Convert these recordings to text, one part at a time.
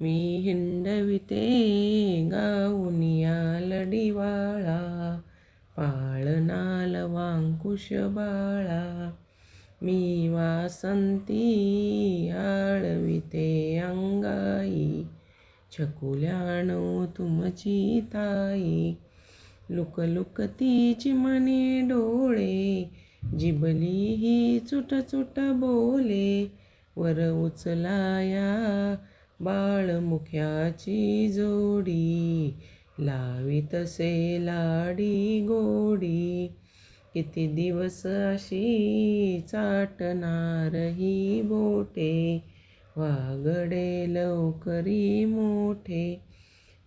मी हिंडविते गाऊनिया लढिवाळा पाळणाल वांकुश बाळा. मी वासंती आळविते अंगाई छकुल्यानो तुमची ताई. लुक लुकती मने डोळे जिबली ही चुट चुट बोले वर उचलाया बाळमुख्याची जोडी लावी तसे लाडी गोडी. किती दिवस अशी चाटणार ही बोटे? वागडे लवकरी मोठे.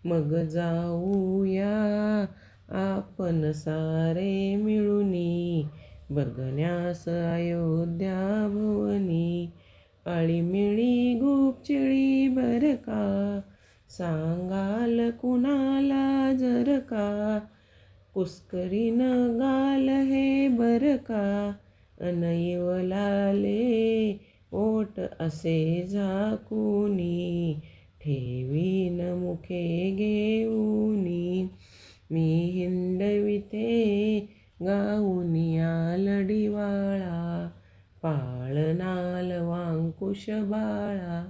मग जाऊया आपण सारे मिळूनी. बघण्यास अयोध्या भुवनी. आळीमिळी गुपचिळी बर का? सांगाल कुणाला जर का? कुस्करीन गाल हे बर का? अनैवलाले ओट असे झाकुनी ठेवीन मुखे घेऊनी. मी हिंडविते गाऊनिया लढिवाळा पाळणाल वांकुश बाळा